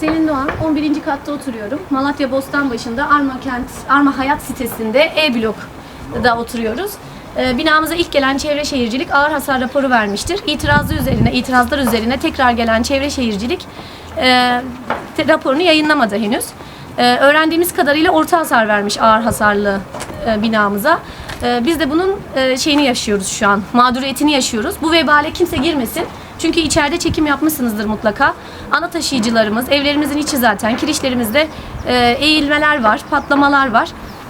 Selin Doğan, 11. katta oturuyorum. Malatya Bostanbaşı'nda Arma Kent, Arma Hayat sitesinde E blokda oturuyoruz. Ee, Binamıza ilk gelen Çevre Şehircilik ağır hasar raporu vermiştir. İtirazı üzerine, itirazlar üzerine tekrar gelen Çevre Şehircilik e, raporunu yayınlamadı henüz. Ee, öğrendiğimiz kadarıyla orta hasar vermiş ağır hasarlı e, binamıza. Ee, biz de bunun e, şeyini yaşıyoruz şu an, mağduriyetini yaşıyoruz. Bu vebale kimse girmesin. Çünkü içeride çekim yapmışsınızdır mutlaka. Ana taşıyıcılarımız, evlerimizin içi zaten, kirişlerimizde e, eğilmeler var, patlamalar var.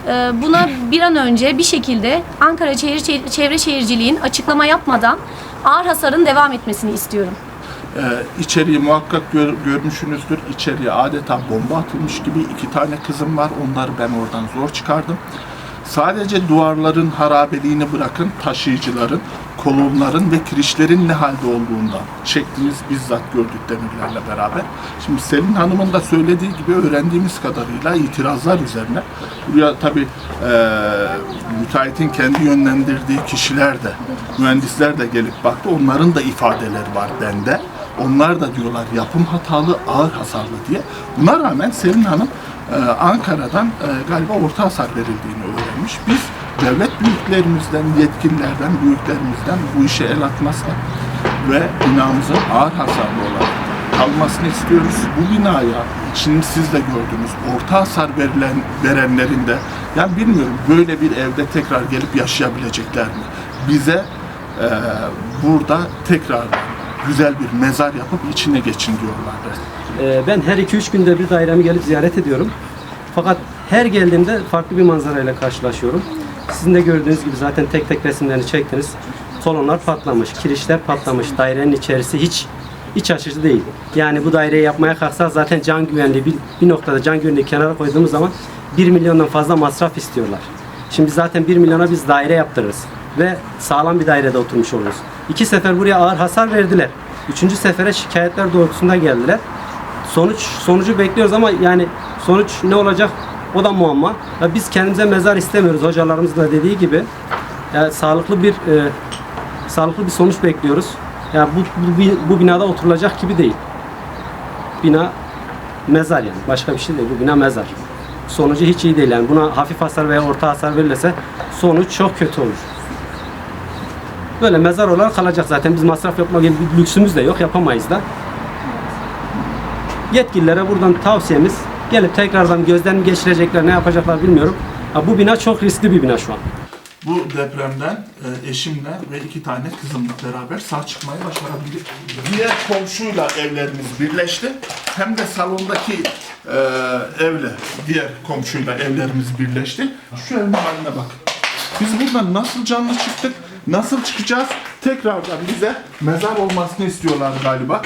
E, buna bir an önce bir şekilde Ankara Çevre, Çevre Şehirciliğin açıklama yapmadan ağır hasarın devam etmesini istiyorum. Ee, içeriği muhakkak gör- görmüşsünüzdür. İçeriye adeta bomba atılmış gibi iki tane kızım var. Onları ben oradan zor çıkardım. Sadece duvarların harabeliğini bırakın taşıyıcıların, kolonların ve kirişlerin ne halde olduğundan çektiğimiz bizzat gördük demirlerle beraber. Şimdi Selin Hanım'ın da söylediği gibi öğrendiğimiz kadarıyla itirazlar üzerine buraya tabi müteahhitin kendi yönlendirdiği kişiler de mühendisler de gelip baktı. Onların da ifadeleri var bende. Onlar da diyorlar yapım hatalı, ağır hasarlı diye. Buna rağmen Selin Hanım e, Ankara'dan e, galiba orta hasar verildiğini öğrenmiş. Biz devlet büyüklerimizden, yetkililerden, büyüklerimizden bu işe el atmazsak ve binamızın ağır hasarlı olarak kalmasını istiyoruz. Bu binaya şimdi siz de gördünüz orta hasar verilen verenlerin de yani bilmiyorum böyle bir evde tekrar gelip yaşayabilecekler mi? Bize e, burada tekrar güzel bir mezar yapıp içine geçin diyorlar. Ee, Ben her 2-3 günde bir dairemi gelip ziyaret ediyorum. Fakat her geldiğimde farklı bir manzarayla karşılaşıyorum. Sizin de gördüğünüz gibi zaten tek tek resimlerini çektiniz. Kolonlar patlamış, kirişler patlamış, dairenin içerisi hiç iç açıcı değil. Yani bu daireyi yapmaya kalksak zaten can güvenliği bir, bir noktada can güvenliği kenara koyduğumuz zaman 1 milyondan fazla masraf istiyorlar. Şimdi zaten 1 milyona biz daire yaptırırız ve sağlam bir dairede oturmuş oluruz. İki sefer buraya ağır hasar verdiler. Üçüncü sefere şikayetler doğrultusunda geldiler. Sonuç sonucu bekliyoruz ama yani sonuç ne olacak o da muamma. Ya biz kendimize mezar istemiyoruz hocalarımızın da dediği gibi. Yani sağlıklı bir e, sağlıklı bir sonuç bekliyoruz. Yani bu, bu, bu binada oturulacak gibi değil. Bina mezar yani. Başka bir şey değil. Bu bina mezar. Sonucu hiç iyi değil yani. Buna hafif hasar veya orta hasar verilirse sonuç çok kötü olur. Böyle mezar olarak kalacak zaten. Biz masraf yapma gibi bir lüksümüz de yok. Yapamayız da yetkililere buradan tavsiyemiz gelip tekrardan gözden geçirecekler ne yapacaklar bilmiyorum. Ha, bu bina çok riskli bir bina şu an. Bu depremden e, eşimle ve iki tane kızımla beraber sağ çıkmayı başarabildik. Diğer komşuyla evlerimiz birleşti. Hem de salondaki e, evle diğer komşuyla evlerimiz birleşti. Şu evin haline bak. Biz buradan nasıl canlı çıktık, nasıl çıkacağız? Tekrardan bize mezar olmasını istiyorlar galiba.